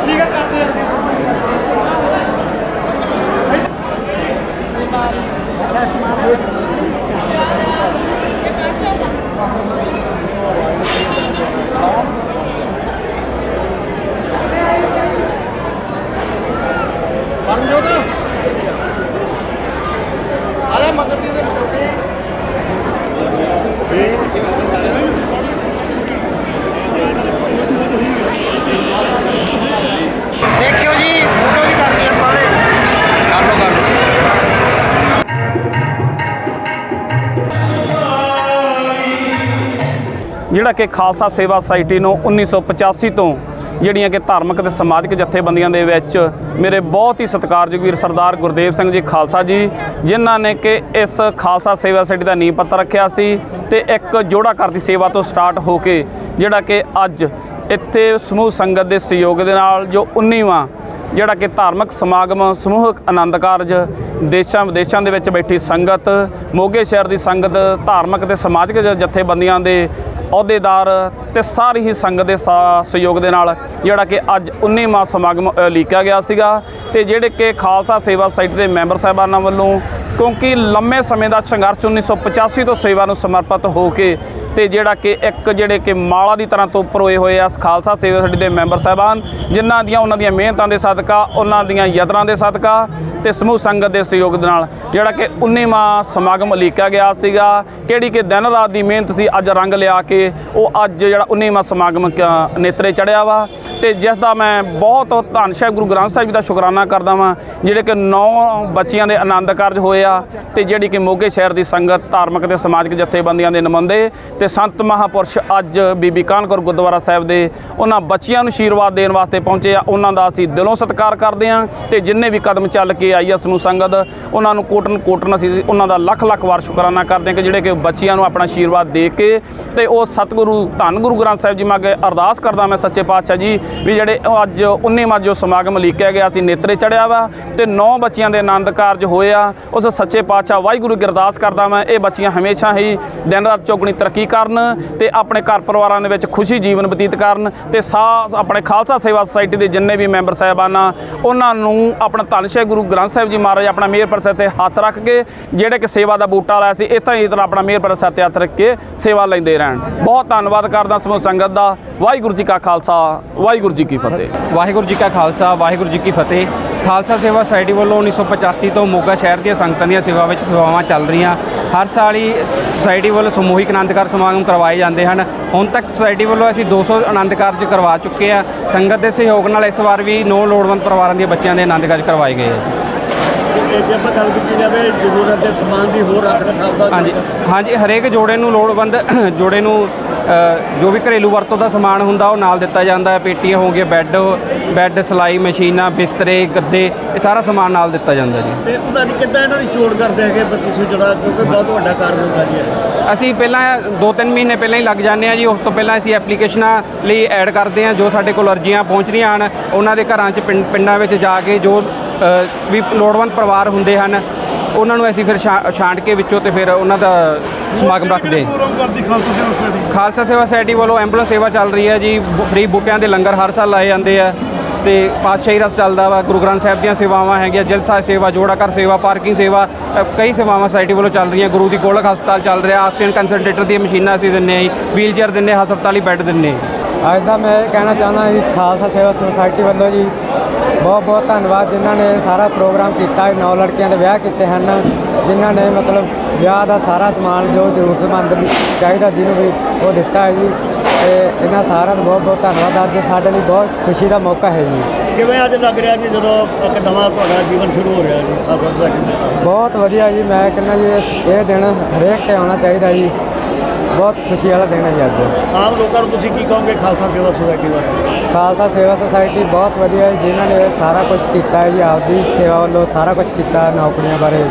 ਠੀਕ ਹੈ ਕਰਦੇ ਯਾਰ ਪਰਮਜੋਤ ਜਿਹੜਾ ਕਿ ਖਾਲਸਾ ਸੇਵਾ ਸੁਸਾਇਟੀ ਨੂੰ 1985 ਤੋਂ ਜਿਹੜੀਆਂ ਕਿ ਧਾਰਮਿਕ ਤੇ ਸਮਾਜਿਕ ਜਥੇਬੰਦੀਆਂ ਦੇ ਵਿੱਚ ਮੇਰੇ ਬਹੁਤ ਹੀ ਸਤਿਕਾਰਯੋਗ ਵੀਰ ਸਰਦਾਰ ਗੁਰਦੇਵ ਸਿੰਘ ਜੀ ਖਾਲਸਾ ਜੀ, ਜਿਨ੍ਹਾਂ ਨੇ ਕਿ ਇਸ ਖਾਲਸਾ ਸੇਵਾ ਸੁਸਾਇਟੀ ਦਾ ਨੀਂਹ ਪੱਥਰ ਰੱਖਿਆ ਸੀ ਤੇ ਇੱਕ ਜੋੜਾ ਘਰ ਦੀ ਸੇਵਾ ਤੋਂ ਸਟਾਰਟ ਹੋ ਕੇ ਜਿਹੜਾ ਕਿ ਅੱਜ ਇੱਥੇ ਸਮੂਹ ਸੰਗਤ ਦੇ ਸਹਿਯੋਗ ਦੇ ਨਾਲ ਜੋ 19ਵਾਂ ਜਿਹੜਾ ਕਿ ਧਾਰਮਿਕ ਸਮਾਗਮ, ਸਮੂਹਕ ਆਨੰਦ ਕਾਰਜ ਦੇਸ਼ਾਂ ਵਿਦੇਸ਼ਾਂ ਦੇ ਵਿੱਚ ਬੈਠੀ ਸੰਗਤ, ਮੋਗੇ ਸ਼ਹਿਰ ਦੀ ਸੰਗਤ, ਧਾਰਮਿਕ ਤੇ ਸਮਾਜਿਕ ਜ- ਜਥੇਬੰਦੀਆਂ ਦੇ ਅਹੁਦੇਦਾਰ ਤੇ ਸਾਰੀ ਹੀ ਸੰਗਤ ਦੇ ਸਾ- ਸਹਿਯੋਗ ਦੇ ਨਾਲ ਜਿਹੜਾ ਕਿ ਅੱਜ 19ਵਾਂ ਸਮਾਗਮ ਲੀਕਿਆ ਗਿਆ ਸੀਗਾ ਤੇ ਜਿਹੜੇ ਕਿ ਖਾਲਸਾ ਸੇਵਾ ਸਾਈਟ ਦੇ ਮੈਂਬਰ ਸਾਹਿਬਾਨਾਂ ਵੱਲੋਂ ਕਿਉਂਕਿ ਲੰਮੇ ਸਮੇਂ ਦਾ ਸੰਘਰਸ਼ 1985 ਤੋਂ ਸੇਵਾ ਨੂੰ ਸਮਰਪਿਤ ਹੋ ਕੇ ਤੇ ਜਿਹੜਾ ਕਿ ਇੱਕ ਜਿਹੜੇ ਕਿ ਮਾਲਾ ਦੀ ਤਰ੍ਹਾਂ ਤੋਂ ਉੱਪਰ ਹੋਏ ਆ, ਖਾਲਸਾ ਸੇਵਾ ਸੁਸਾਇਟੀ ਦੇ ਮੈਂਬਰ ਸਾਹਿਬਾਨ, ਜਿਨ੍ਹਾਂ ਦੀਆਂ, ਉਹਨਾਂ ਦੀਆਂ ਮਿਹਨਤਾਂ ਦੇ ਸਦਕਾ, ਉਹਨਾਂ ਦੀਆਂ ਯਤਨਾਂ ਦੇ ਸਦਕਾ ਤੇ ਸਮੂਹ ਸੰਗਤ ਦੇ ਸਹਿਯੋਗ ਦੇ ਨਾਲ ਜਿਹੜਾ ਕਿ 19ਵਾਂ ਸਮਾਗਮ ਉਲੀਕਿਆ ਗਿਆ ਸੀਗਾ। ਕਿਹੜੀ ਕਿ ਦਿਨ ਰਾਤ ਦੀ ਮਿਹਨਤ ਸੀ, ਅੱਜ ਰੰਗ ਲਿਆ ਕੇ ਉਹ ਅੱਜ ਜਿਹੜਾ 19ਵਾਂ ਸਮਾਗਮ ਕ- ਨੇਤਰੇ ਚੜਿਆ ਵਾ। ਤੇ ਜਿਸ ਦਾ ਮੈਂ ਬਹੁਤ ਧੰਨ ਸਾਹਿਬ ਗੁਰੂ ਗ੍ਰੰਥ ਸਾਹਿਬ ਜੀ ਦਾ ਸ਼ੁਕਰਾਨਾ ਕਰਦਾ ਵਾਂ, ਜਿਹੜੇ ਕਿ ਨੌ ਬੱਚਿਆਂ ਦੇ ਆਨੰਦ ਕਾਰਜ ਹੋਏ ਆ ਤੇ ਜਿਹੜੀ ਕਿ ਮੋਗੇ ਸ਼ਹਿਰ ਦੀ ਸੰਗਤ ਧਾਰਮਿਕ ਤੇ ਸਮਾਜਿਕ ਜਥੇਬੰਦੀਆਂ ਦੇ ਨੁਮਾਇੰਦੇ ਤੇ ਸੰਤ ਮਹਾਪੁਰਸ਼ ਅੱਜ ਬੀਬੀ ਕਾਨਕੌਰ ਗੁਰਦੁਆਰਾ ਸਾਹਿਬ ਦੇ ਉਹਨਾਂ ਬੱਚਿਆਂ ਨੂੰ ਆਸ਼ੀਰਵਾਦ ਦੇਣ ਵਾਸਤੇ ਪਹੁੰਚੇ ਆ। ਉਹਨਾਂ ਦਾ ਅਸੀਂ ਦਿਲੋਂ ਸਤਿਕਾਰ ਕਰਦੇ ਹਾਂ ਤੇ ਜਿੰਨੇ ਵੀ ਕਦਮ ਚੱਲ ਕੇ ਆਈ ਆ ਸਮੂਹ ਸੰਗਤ, ਉਹਨਾਂ ਨੂੰ ਕੋਟਨ ਕੋਟਨ ਅਸੀਂ ਉਹਨਾਂ ਦਾ ਲੱਖ ਲੱਖ ਵਾਰ ਸ਼ੁਕਰਾਨਾ ਕਰਦੇ ਆ ਕਿ ਜਿਹੜੇ ਕਿ ਬੱਚਿਆਂ ਨੂੰ ਆਪਣਾ ਆਸ਼ੀਰਵਾਦ ਦੇ ਕੇ ਤੇ ਉਹ ਸਤਿਗੁਰੂ, ਧੰਨ ਗੁਰੂ ਗ੍ਰੰਥ ਸਾਹਿਬ ਜੀ ਮਾ ਅੱਗੇ ਅਰਦਾਸ ਕਰਦਾ ਮੈਂ ਸੱਚੇ ਪਾਤਸ਼ਾਹ ਜੀ ਵੀ ਜਿਹੜੇ ਉਹ ਅੱਜ 19ਵਾਂ ਜੋ ਸਮਾਗਮ ਲੀਕਿਆ ਗਿਆ ਸੀ ਨੇਤਰੇ ਚੜਿਆ ਵਾ ਤੇ ਨੌ ਬੱਚਿਆਂ ਦੇ ਆਨੰਦ ਕਾਰਜ ਹੋਏ ਆ। ਉਸ ਸੱਚੇ ਪਾਤਸ਼ਾਹ ਵਾਹਿਗੁਰੂ ਕੀ ਅਰਦਾਸ ਕਰਦਾ ਮੈਂ, ਇਹ ਬੱਚੀਆਂ ਹਮੇਸ਼ਾ ਹੀ ਦਿਨ ਰਾਤ ਚੌਗਣੀ ਤਰੱਕੀ ਕਰਨ ਤੇ ਆਪਣੇ ਘਰ ਪਰਿਵਾਰਾਂ ਦੇ ਵਿੱਚ ਖੁਸ਼ੀ ਜੀਵਨ ਬਤੀਤ ਕਰਨ ਤੇ ਸਾ ਆਪਣੇ ਖਾਲਸਾ ਸੇਵਾ ਸੁਸਾਇਟੀ ਦੇ ਜਿੰਨੇ ਵੀ ਮੈਂਬਰ ਸਾਹਿਬਾਨ ਆ, ਉਹਨਾਂ ਨੂੰ ਆਪਣਾ ਧੰਨ ਸ਼੍ਰੀ ਗੁਰੂ ਗ੍ਰੰਥ ਸਾਹਿਬ ਜੀ ਮਹਾਰਾਜ ਆਪਣਾ ਮੇਰ ਪ੍ਰਸਾਦ ਤੇ ਹੱਥ ਰੱਖ ਕੇ ਜਿਹੜੇ ਕਿ ਸੇਵਾ ਦਾ ਬੂਟਾ ਲਾਇਆ ਸੀ ਇੱਥੇ ਹੀ ਤਰ੍ਹਾਂ ਆਪਣਾ ਮੇਰ ਪ੍ਰਸਾਦ ਤੇ ਹੱਥ ਰੱਖ ਕੇ ਸੇਵਾ ਲੈਂਦੇ ਰਹਿਣ। ਬਹੁਤ ਧੰਨਵਾਦ ਕਰਦਾ ਸਮੂਹ ਸੰਗਤ ਦਾ। ਵਾਹਿਗੁਰੂ ਜੀ ਕਾ ਖਾਲਸਾ, ਵਾਹਿਗੁਰੂ ਜੀ ਕੀ ਫਤਿਹ। ਵਾਹਿਗੁਰੂ ਜੀ ਕਾ ਖਾਲਸਾ, ਵਾਹਿਗੁਰੂ ਜੀ ਕੀ ਫਤਿਹ। ਖਾਲਸਾ ਸੇਵਾ ਸੁਸਾਇਟੀ ਵੱਲੋਂ 1985 ਤੋਂ ਮੋਗਾ ਸ਼ਹਿਰ ਦੀਆਂ ਸੰਗਤਾਂ ਦੀਆਂ ਸੇਵਾ ਵਿੱਚ ਸੇਵਾਵਾਂ ਚੱਲ ਰਹੀਆਂ। ਹਰ ਸਾਲ ਹੀ ਸੁਸਾਇਟੀ ਵੱਲੋਂ ਸਮੂਹਿਕ ਆਨੰਦ ਕਾਰਜ ਸਮਾਗਮ ਕਰਵਾਏ ਜਾਂਦੇ ਹਨ। ਹੁਣ ਤੱਕ ਸੁਸਾਇਟੀ ਵੱਲੋਂ ਅਸੀਂ 200 ਆਨੰਦ ਕਾਰਜ ਕਰਵਾ ਚੁੱਕੇ ਆ ਸੰਗਤ ਦੇ ਸਹਿਯੋਗ ਨਾਲ ਇਸ ਵਾਰ ਵੀ ਨੌ ਲੋੜਵੰਦ ਪਰਿਵਾਰਾਂ ਦੇ ਬੱਚਿਆਂ ਦੇ ਆਨੰਦ ਕਾਰਜ ਕਰਵਾਏ ਗਏ ਆ ਜੇ ਆਪਾਂ ਗੱਲ ਕੀਤੀ ਜਾਵੇ ਜ਼ਰੂਰਤ ਦੇ ਸਮਾਨ ਦੀ ਹੋਰ ਰੱਖ ਰਖਾਵ ਦਾ ਹਾਂਜੀ ਹਾਂਜੀ ਹਰੇਕ ਜੋੜੇ ਨੂੰ ਲੋੜਵੰਦ ਜੋੜੇ ਨੂੰ ਜੋ ਵੀ ਘਰੇਲੂ ਵਰਤੋਂ ਦਾ ਸਮਾਨ ਹੁੰਦਾ ਉਹ ਨਾਲ ਦਿੱਤਾ ਜਾਂਦਾ ਹੈ। ਪੇਟੀਆਂ ਹੋ ਗਈਆਂ ਬੈੱਡ ਬੈੱਡ ਸਲਾਈ ਮਸ਼ੀਨਾਂ ਬਿਸਤਰੇ ਗੱਦੇ ਇਹ ਸਾਰਾ ਸਮਾਨ ਨਾਲ ਦਿੱਤਾ ਜਾਂਦਾ ਜੀ। ਤੇ ਪਤਾ ਨਹੀਂ ਕਿੱਦਾਂ ਇਹਨਾਂ ਦੀ ਚੋੜ ਕਰਦੇ ਹੈਗੇ ਪਰ ਤੁਸੀਂ ਜਿਹੜਾ ਕਿਉਂਕਿ ਬਹੁਤ ਵੱਡਾ ਕਾਰਨ ਹੁੰਦਾ ਜੀ। ਅਸੀਂ ਪਹਿਲਾਂ 2-3 ਮਹੀਨੇ ਪਹਿਲਾਂ ਹੀ ਲੱਗ ਜਾਂਦੇ ਆ ਜੀ ਉਸ ਤੋਂ ਪਹਿਲਾਂ ਅਸੀਂ ਐਪਲੀਕੇਸ਼ਨਾਂ ਲਈ ਐਡ ਕਰਦੇ ਆ ਜੋ ਸਾਡੇ ਕੋਲ ਅਰਜ਼ੀਆਂ ਪਹੁੰਚ ਰਹੀਆਂ ਹਨ ਉਹਨਾਂ ਦੇ ਘਰਾਂ 'ਚ ਪਿੰਡ- ਵਿੱਚ ਜਾ ਕੇ ਜੋ ਵੀ ਲੋੜਵੰਦ ਪਰਿਵਾਰ ਹੁੰਦੇ ਹਨ ਉਹਨਾਂ ਨੂੰ ਅਸੀਂ ਫਿਰ ਛਾਂਟ ਕੇ ਵਿੱਚੋਂ ਤੇ ਫਿਰ ਉਹਨਾਂ ਦਾ ਸਮਾਗਮ ਰੱਖਦੇ ਖਾਲਸਾ ਸੇਵਾ ਸੁਸਾਇਟੀ ਵੱਲੋਂ ਐਂਬੂਲੈਂਸ ਸੇਵਾ ਚੱਲ ਰਹੀ ਹੈ ਜੀ ਫ੍ਰੀ ਬੂਟਿਆਂ ਦੇ ਲੰਗਰ ਹਰ ਸਾਲ ਲਾਏ ਜਾਂਦੇ ਆ ਤੇ ਪਾਤਸ਼ਾਹੀ ਰਸ ਚੱਲਦਾ ਵਾ ਗੁਰੂ ਗ੍ਰੰਥ ਸਾਹਿਬ ਦੀਆਂ ਸੇਵਾਵਾਂ ਹੈਗੀਆਂ ਜਲਸਾ ਸੇਵਾ ਜੋੜਾ ਘਰ ਸੇਵਾ ਪਾਰਕਿੰਗ ਸੇਵਾ ਕਈ ਸੇਵਾਵਾਂ ਸੁਸਾਇਟੀ ਵੱਲੋਂ ਚੱਲ ਰਹੀਆਂ ਗੁਰੂ ਦੀ ਗੋਲਕ ਹਸਪਤਾਲ ਚੱਲ ਰਿਹਾ ਆਕਸੀਜਨ ਕੰਸਨਟ੍ਰੇਟਰ ਦੀਆਂ ਮਸ਼ੀਨਾਂ ਅਸੀਂ ਦਿੰਨੇ ਆ ਜੀ ਵੀਲ ਚੇਅਰ ਦਿੰਨੇ ਹਸਪਤਾਲੀ ਬੈੱਡ ਦਿੰਨੇ। ਅੱਜ ਦਾ ਮੈਂ ਇਹ ਕਹਿਣਾ ਚਾਹੁੰਦਾ ਜੀ ਖਾਲਸਾ ਸੇਵਾ ਸੁਸਾਇਟੀ ਵੱਲੋਂ ਜੀ ਬਹੁਤ ਬਹੁਤ ਧੰਨਵਾਦ ਜਿਨ੍ਹਾਂ ਨੇ ਸਾਰਾ ਪ੍ਰੋਗਰਾਮ ਕੀਤਾ ਹੈ ਨੌ ਲੜਕੀਆਂ ਦੇ ਵਿਆਹ ਕੀਤੇ ਹਨ ਜਿਨ੍ਹਾਂ ਨੇ ਮਤਲਬ ਵਿਆਹ ਦਾ ਸਾਰਾ ਸਮਾਨ ਜੋ ਜ਼ਰੂਰਤਮੰਦ ਚਾਹੀਦਾ ਜਿਹਨੂੰ ਵੀ ਉਹ ਦਿੱਤਾ ਹੈ ਜੀ ਤੇ ਇਹਨਾਂ ਸਾਰਿਆਂ ਦਾ ਬਹੁਤ ਬਹੁਤ ਧੰਨਵਾਦ। ਅੱਜ ਸਾਡੇ ਲਈ ਬਹੁਤ ਖੁਸ਼ੀ ਦਾ ਮੌਕਾ ਹੈ ਜੀ। ਕਿਵੇਂ ਅੱਜ ਲੱਗ ਰਿਹਾ ਜੀ ਜਦੋਂ ਇੱਕ ਨਵਾਂ ਤੁਹਾਡਾ ਜੀਵਨ ਸ਼ੁਰੂ ਹੋ ਰਿਹਾ ਜੀ ਬਹੁਤ ਵਧੀਆ ਜੀ ਮੈਂ ਕਹਿੰਦਾ ਜੀ ਇਹ ਦਿਨ ਹਰੇਕ ਤੇ ਆਉਣਾ ਚਾਹੀਦਾ ਜੀ। ਬਹੁਤ ਖੁਸ਼ੀ ਵਾਲਾ ਦਿਨ ਹੈ ਜੀ ਅੱਜ। ਆਮ ਲੋਕਾਂ ਨੂੰ ਤੁਸੀਂ ਕੀ ਕਹੋਗੇ ਖਾਲਸਾ ਸੇਵਾ ਸੁਸਾਇਟੀ ਬਾਰੇ? ਖਾਲਸਾ ਸੇਵਾ ਸੁਸਾਇਟੀ ਬਹੁਤ ਵਧੀਆ ਹੈ ਜਿਨ੍ਹਾਂ ਨੇ ਸਾਰਾ ਕੁਝ ਕੀਤਾ ਹੈ ਜੀ ਆਪਦੀ ਸੇਵਾ ਵੱਲੋਂ ਸਾਰਾ ਕੁਝ ਕੀਤਾ ਨੌਕਰੀਆਂ ਬਾਰੇ।